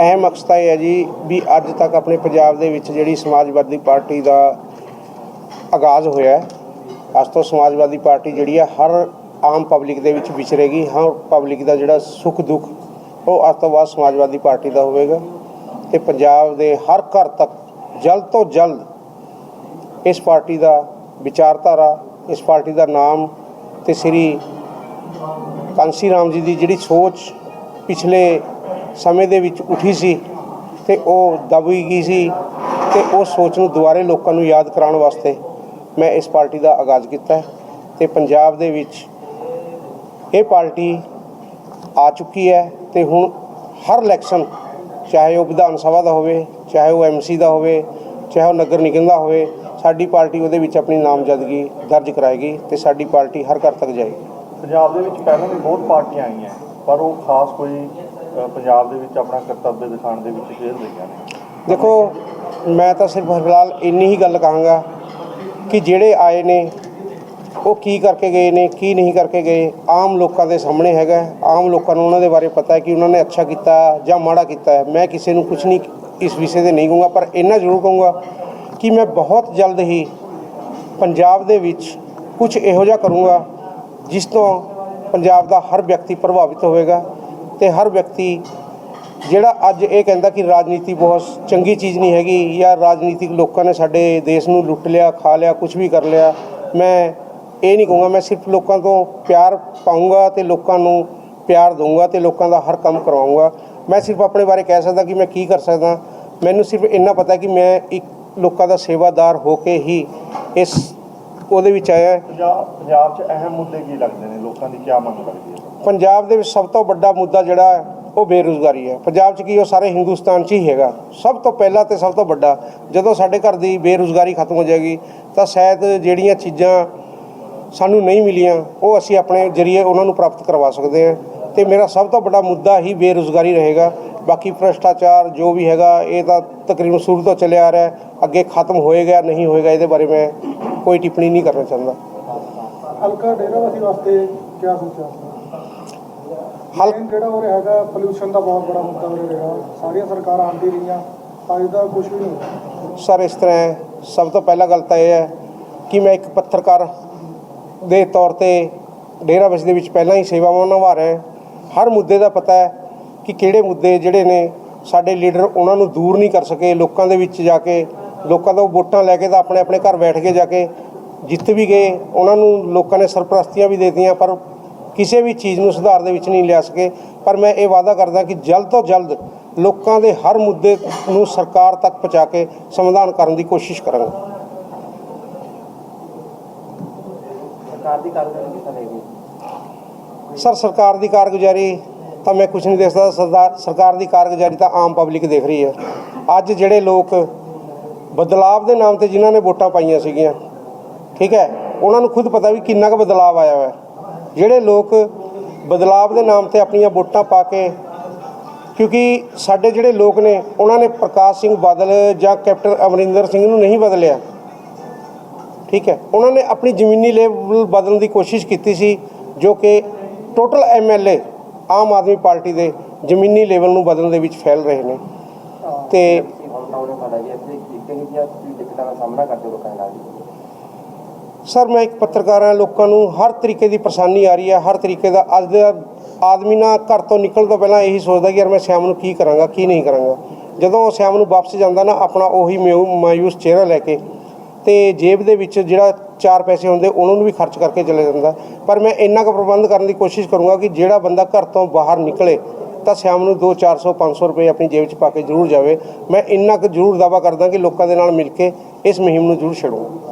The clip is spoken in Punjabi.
ਅਹਿਮ ਮਕਸਦ ਇਹ ਹੈ ਜੀ ਵੀ ਅੱਜ ਤੱਕ ਆਪਣੇ ਪੰਜਾਬ ਦੇ ਵਿੱਚ ਜਿਹੜੀ ਸਮਾਜਵਾਦੀ ਪਾਰਟੀ ਦਾ ਆਗਾਜ਼ ਹੋਇਆ ਹੈ, ਅੱਜ ਤੋਂ ਸਮਾਜਵਾਦੀ ਪਾਰਟੀ ਜਿਹੜੀ ਆ ਹਰ ਆਮ ਪਬਲਿਕ ਦੇ ਵਿੱਚ ਵਿਚਰੇਗੀ, ਹਰ ਪਬਲਿਕ ਦਾ ਜਿਹੜਾ ਸੁੱਖ ਦੁੱਖ, ਉਹ ਅੱਜ ਤੋਂ ਬਾਅਦ ਸਮਾਜਵਾਦੀ ਪਾਰਟੀ ਦਾ ਹੋਵੇਗਾ ਤੇ ਪੰਜਾਬ ਦੇ ਹਰ ਘਰ ਤੱਕ ਜਲਦ ਤੋਂ ਜਲਦ ਇਸ ਪਾਰਟੀ ਦਾ ਵਿਚਾਰਧਾਰਾ, ਇਸ ਪਾਰਟੀ ਦਾ ਨਾਮ ਤੇ ਸ੍ਰੀ ਕਾਂਸੀ ਰਾਮ ਜੀ ਦੀ ਜਿਹੜੀ ਸੋਚ ਪਿਛਲੇ ਸਮੇਂ ਦੇ ਵਿੱਚ ਉੱਠੀ ਸੀ ਤੇ ਉਹ ਦਬੀ ਗਈ ਸੀ ਤੇ ਉਹ ਸੋਚ ਨੂੰ ਦੁਬਾਰੇ ਲੋਕਾਂ ਨੂੰ ਯਾਦ ਕਰਾਉਣ ਵਾਸਤੇ ਮੈਂ ਇਸ ਪਾਰਟੀ ਦਾ ਆਗਾਜ਼ ਕੀਤਾ ਹੈ ਤੇ ਪੰਜਾਬ ਦੇ ਵਿੱਚ ਇਹ ਪਾਰਟੀ ਆ ਚੁੱਕੀ ਹੈ ਤੇ ਹੁਣ ਹਰ ਇਲੈਕਸ਼ਨ, ਚਾਹੇ ਉਹ ਵਿਧਾਨ ਸਭਾ ਦਾ ਹੋਵੇ, ਚਾਹੇ ਉਹ ਐਮਸੀ ਦਾ ਹੋਵੇ, ਚਾਹੇ ਉਹ ਨਗਰ ਨਿਗਮ ਦਾ ਹੋਵੇ, ਸਾਡੀ ਪਾਰਟੀ ਉਹਦੇ ਵਿੱਚ ਆਪਣੀ ਨਾਮਜ਼ਦਗੀ ਦਰਜ ਕਰਾਏਗੀ ਤੇ ਸਾਡੀ ਪਾਰਟੀ ਹਰ ਘਰ ਤੱਕ ਜਾਏਗੀ। ਪੰਜਾਬ ਦੇ ਵਿੱਚ ਪਹਿਲਾਂ ਵੀ ਬਹੁਤ ਪਾਰਟੀਆਂ ਆਈਆਂ, ਪਰ ਉਹ ਖਾਸ ਕੋਈ ਪੰਜਾਬ ਦੇ ਵਿੱਚ ਆਪਣਾ ਕਰਤੱਵ ਦਿਖਾਉਣ ਦੇ ਵਿੱਚ ਫੇਲ ਰਹੀਆਂ ਨੇ। ਦੇਖੋ, ਮੈਂ ਤਾਂ ਸਿਰਫ ਫਿਲਹਾਲ ਇੰਨੀ ਹੀ ਗੱਲ ਕਹਾਂਗਾ ਕਿ ਜਿਹੜੇ ਆਏ ਨੇ, ਉਹ ਕੀ ਕਰਕੇ ਗਏ ਨੇ, ਕੀ ਨਹੀਂ ਕਰਕੇ ਗਏ, ਆਮ ਲੋਕਾਂ ਦੇ ਸਾਹਮਣੇ ਹੈਗਾ ਆਮ ਲੋਕਾਂ ਨੂੰ ਉਹਨਾਂ ਦੇ ਬਾਰੇ ਪਤਾ ਹੈ ਕਿ ਉਹਨਾਂ ਨੇ ਅੱਛਾ ਕੀਤਾ ਜਾਂ ਮਾੜਾ ਕੀਤਾ ਹੈ। ਮੈਂ ਕਿਸੇ ਨੂੰ ਕੁਝ ਨਹੀਂ, ਇਸ ਵਿਸ਼ੇ ਤੇ ਨਹੀਂ ਕਹੂੰਗਾ, ਪਰ ਇੰਨਾ ਜ਼ਰੂਰ ਕਹੂੰਗਾ ਕਿ ਮੈਂ ਬਹੁਤ ਜਲਦ ਹੀ ਪੰਜਾਬ ਦੇ ਵਿੱਚ ਕੁਝ ਇਹੋ ਜਿਹਾ ਕਰੂੰਗਾ, ਜਿਸ ਤੋਂ ਪੰਜਾਬ ਦਾ ਹਰ ਵਿਅਕਤੀ ਪ੍ਰਭਾਵਿਤ ਹੋਵੇਗਾ। ਤੇ ਹਰ ਵਿਅਕਤੀ ਜਿਹੜਾ ਅੱਜ ਇਹ ਕਹਿੰਦਾ ਕਿ ਰਾਜਨੀਤੀ ਬਹੁਤ ਚੰਗੀ ਚੀਜ਼ ਨਹੀਂ ਹੈਗੀ ਜਾਂ ਰਾਜਨੀਤਿਕ ਲੋਕਾਂ ਨੇ ਸਾਡੇ ਦੇਸ਼ ਨੂੰ ਲੁੱਟ ਲਿਆ, ਖਾ ਲਿਆ ਕੁਝ ਵੀ ਕਰ ਲਿਆ, ਮੈਂ ਇਹ ਨਹੀਂ ਕਹੂੰਗਾ, ਮੈਂ ਸਿਰਫ ਲੋਕਾਂ ਤੋਂ ਪਿਆਰ ਪਾਉਂਗਾ ਤੇ ਲੋਕਾਂ ਨੂੰ ਪਿਆਰ ਦਊਂਗਾ ਤੇ ਲੋਕਾਂ ਦਾ ਹਰ ਕੰਮ ਕਰਵਾਊਂਗਾ। ਮੈਂ ਸਿਰਫ ਆਪਣੇ ਬਾਰੇ ਕਹਿ ਸਕਦਾ ਕਿ ਮੈਂ ਕੀ ਕਰ ਸਕਦਾ। ਮੈਨੂੰ ਸਿਰਫ ਇੰਨਾ ਪਤਾ ਕਿ ਮੈਂ ਇੱਕ ਲੋਕਾਂ ਦਾ ਸੇਵਾਦਾਰ ਹੋ ਕੇ ਹੀ ਇਸ ਉਹਦੇ ਵਿੱਚ ਆਇਆ ਪੰਜਾਬ ਪੰਜਾਬ 'ਚ ਅਹਿਮ ਮੁੱਦੇ ਕੀ ਲੱਗਦੇ ਨੇ? ਲੋਕਾਂ ਦੀ ਕੀ ਮੰਗ ਲੱਗਦੀ ਹੈ? ਪੰਜਾਬ ਦੇ ਵਿੱਚ ਸਭ ਤੋਂ ਵੱਡਾ ਮੁੱਦਾ ਜਿਹੜਾ ਹੈ, ਉਹ ਬੇਰੁਜ਼ਗਾਰੀ ਹੈ। ਪੰਜਾਬ 'ਚ ਕੀ ਉਹ ਸਾਰੇ ਹਿੰਦੁਸਤਾਨ 'ਚ ਹੀ ਹੈਗਾ। ਸਭ ਤੋਂ ਪਹਿਲਾ ਤੇ ਸਭ ਤੋਂ ਵੱਡਾ ਜਦੋਂ ਸਾਡੇ ਘਰ ਦੀ ਬੇਰੁਜ਼ਗਾਰੀ ਖਤਮ ਹੋ ਜਾਏਗੀ ਤਾਂ ਸ਼ਾਇਦ ਜਿਹੜੀਆਂ ਚੀਜ਼ਾਂ ਸਾਨੂੰ ਨਹੀਂ ਮਿਲੀਆਂ ਉਹ ਅਸੀਂ ਆਪਣੇ ਜਰੀਏ ਉਹਨਾਂ ਨੂੰ ਪ੍ਰਾਪਤ ਕਰਵਾ ਸਕਦੇ ਹਾਂ। ਤੇ ਮੇਰਾ ਸਭ ਤੋਂ ਵੱਡਾ ਮੁੱਦਾ ਹੀ ਬੇਰੁਜ਼ਗਾਰੀ ਰਹੇਗਾ। ਬਾਕੀ ਭ੍ਰਸ਼ਟਾਚਾਰ ਜੋ ਵੀ ਹੈਗਾ ਇਹ ਤਾਂ ਤਕਰੀਬਨ ਸ਼ੁਰੂ ਤੋਂ ਚੱਲਿਆ ਆ ਰਿਹਾ ਹੈ। ਅੱਗੇ ਖਤਮ ਹੋਏਗਾ ਨਹੀਂ ਹੋਏਗਾ ਇਹਦੇ ਬਾਰੇ ਮੈਂ ਕੋਈ ਟਿੱਪਣੀ ਨਹੀਂ ਕਰਨਾ ਚਾਹੁੰਦਾ। ਹਲਕਾ ਡੇਰਾਵਾਸੀ ਵਾਸਤੇ ਕੀ ਸੋਚਿਆ? ਹਲ ਜਿਹੜਾ ਉਹ ਹੈਗਾ ਪੋਲੂਸ਼ਨ ਦਾ ਬਹੁਤ ਬੜਾ ਮੁੱਦਾ ਹੋ ਰਿਹਾ। ਸਾਰੀਆਂ ਸਰਕਾਰਾਂ ਆਂਦੀ ਰਹੀਆਂ ਅੱਜ ਦਾ ਕੁਝ ਵੀ ਨਹੀਂ ਸਰ ਇਸ ਤਰ੍ਹਾਂ ਹੈ। ਸਭ ਤੋਂ ਪਹਿਲਾਂ ਗੱਲ ਤਾਂ ਇਹ ਹੈ ਕਿ ਮੈਂ ਇੱਕ ਪੱਤਰਕਾਰ ਦੇ ਤੌਰ ਤੇ ਡੇਰਾਬੱਸੀ ਦੇ ਵਿੱਚ ਪਹਿਲਾਂ ਹੀ ਸੇਵਾਵਾਂ ਨਿਭਾ ਰਿਹਾ ਹਾਂ। ਹਰ ਮੁੱਦੇ ਦਾ ਪਤਾ ਹੈ ਕਿ ਕਿਹੜੇ ਮੁੱਦੇ ਜਿਹੜੇ ਨੇ ਸਾਡੇ ਲੀਡਰ ਉਹਨਾਂ ਨੂੰ ਦੂਰ ਨਹੀਂ ਕਰ ਸਕੇ ਲੋਕਾਂ ਦੇ ਵਿੱਚ ਜਾ ਕੇ ਲੋਕਾਂ ਤੋਂ ਵੋਟਾਂ ਲੈ ਕੇ ਤਾਂ ਆਪਣੇ ਆਪਣੇ ਘਰ ਬੈਠ ਕੇ ਜਾ ਕੇ ਜਿੱਤ ਵੀ ਗਏ ਉਹਨਾਂ ਨੂੰ ਲੋਕਾਂ ਨੇ ਸਰਪ੍ਰਸਤੀਆਂ ਵੀ ਦਿੱਤੀਆਂ ਪਰ ਕਿਸੇ ਵੀ ਚੀਜ਼ ਨੂੰ ਸੁਧਾਰ ਦੇ ਵਿੱਚ ਨਹੀਂ ਲਿਆ ਸਕੇ। ਪਰ ਮੈਂ ਇਹ ਵਾਅਦਾ ਕਰਦਾ ਕਿ ਜਲਦ ਤੋਂ ਜਲਦ ਲੋਕਾਂ ਦੇ ਹਰ ਮੁੱਦੇ ਨੂੰ ਸਰਕਾਰ ਤੱਕ ਪਹੁੰਚਾ ਕੇ ਸਮਾਧਾਨ ਕਰਨ ਦੀ ਕੋਸ਼ਿਸ਼ ਕਰਾਂਗਾ। ਸਰਕਾਰ ਦੀ ਕਾਰਗੁਜ਼ਾਰੀ ਸਰ ਸਰਕਾਰ ਦੀ ਕਾਰਗੁਜ਼ਾਰੀ ਤਾਂ ਮੈਂ ਕੁਝ ਨਹੀਂ ਦੇਖ ਸਕਦਾ ਸਰਦਾਰ ਸਰਕਾਰ ਦੀ ਕਾਰਗੁਜ਼ਾਰੀ ਤਾਂ ਆਮ ਪਬਲਿਕ ਦੇਖ ਰਹੀ ਹੈ। ਅੱਜ ਜਿਹੜੇ ਲੋਕ ਬਦਲਾਵ ਦੇ ਨਾਮ ਤੇ ਜਿਨ੍ਹਾਂ ਨੇ ਵੋਟਾਂ ਪਾਈਆਂ ਸੀਗੀਆਂ, ਠੀਕ ਹੈ? ਉਹਨਾਂ ਨੂੰ ਖੁਦ ਪਤਾ ਵੀ ਕਿੰਨਾ ਕੁ ਬਦਲਾਵ ਆਇਆ ਹੋਇਆ। ਜਿਹੜੇ ਲੋਕ ਬਦਲਾਵ ਦੇ ਨਾਮ ਤੇ ਆਪਣੀਆਂ ਵੋਟਾਂ ਪਾ ਕੇ, ਕਿਉਂਕਿ ਸਾਡੇ ਜਿਹੜੇ ਲੋਕ ਨੇ, ਉਹਨਾਂ ਨੇ ਪ੍ਰਕਾਸ਼ ਸਿੰਘ ਬਾਦਲ ਜਾਂ ਕੈਪਟਨ ਅਮਰਿੰਦਰ ਸਿੰਘ ਨੂੰ ਨਹੀਂ ਬਦਲਿਆ। ਠੀਕ ਹੈ? ਉਹਨਾਂ ਨੇ ਆਪਣੀ ਜ਼ਮੀਨੀ ਲੈਵਲ ਬਦਲਣ ਦੀ ਕੋਸ਼ਿਸ਼ ਕੀਤੀ ਸੀ, ਜੋ ਕਿ total MLA Aam Aadmi party ਦੇ ਜ਼ਮੀਨੀ ਲੈਵਲ ਨੂੰ ਬਦਲਣ ਦੇ ਵਿੱਚ ਫੈਲ ਰਹੇ ਨੇ। ਤੇ ਤੁਸੀਂ ਹੁਣ ਤਾਂ ਉਹਨੇ ਤੁਹਾਡਾ ਜੀ ਇੱਥੇ ਕਿਹੋ ਤੁਸੀਂ ਦਿੱਕਤਾਂ ਦਾ ਸਾਹਮਣਾ ਕਰਦੇ ਹੋ ਲੋਕਾਂ ਨਾਲ ਸਰ, ਮੈਂ ਇੱਕ ਪੱਤਰਕਾਰ ਹਾਂ ਲੋਕਾਂ ਨੂੰ ਹਰ ਤਰੀਕੇ ਦੀ ਪਰੇਸ਼ਾਨੀ ਆ ਰਹੀ ਹੈ ਹਰ ਤਰੀਕੇ ਦਾ ਅੱਜ ਦਾ ਆਦਮੀ ਨਾ ਘਰ ਤੋਂ ਨਿਕਲਣ ਤੋਂ ਪਹਿਲਾਂ ਇਹੀ ਸੋਚਦਾ ਕਿ ਯਾਰ ਮੈਂ ਸ਼ਾਮ ਨੂੰ ਕੀ ਕਰਾਂਗਾ, ਕੀ ਨਹੀਂ ਕਰਾਂਗਾ। ਜਦੋਂ ਉਹ ਸ਼ਾਮ ਨੂੰ ਵਾਪਸ ਜਾਂਦਾ ਨਾ, ਆਪਣਾ ਉਹੀ ਮਿਊ- ਮਾਯੂਸ ਚਿਹਰਾ ਲੈ ਕੇ ਤੇ ਜੇਬ ਦੇ ਵਿੱਚ ਜਿਹੜਾ ਚਾਰ ਪੈਸੇ ਹੁੰਦੇ, ਉਹਨਾਂ ਨੂੰ ਵੀ ਖਰਚ ਕਰਕੇ ਚਲੇ ਜਾਂਦਾ। ਪਰ ਮੈਂ ਇੰਨਾ ਕੁ ਪ੍ਰਬੰਧ ਕਰਨ ਦੀ ਕੋਸ਼ਿਸ਼ ਕਰੂੰਗਾ ਕਿ ਜਿਹੜਾ ਬੰਦਾ ਘਰ ਤੋਂ ਬਾਹਰ ਨਿਕਲੇ, ਤਾਂ ਸ਼ਾਮ ਨੂੰ 2 400 500 ਰੁਪਏ ਆਪਣੀ ਜੇਬ 'ਚ ਪਾ ਕੇ ਜ਼ਰੂਰ ਜਾਵੇ। ਮੈਂ ਇੰਨਾ ਕੁ ਜ਼ਰੂਰ ਦਾਵਾ ਕਰਦਾ ਕਿ ਲੋਕਾਂ ਦੇ ਨਾਲ ਮਿਲ ਕੇ ਇਸ ਮੁਹਿੰਮ ਨੂੰ ਜ਼ਰੂਰ ਛੇੜੂੰਗਾ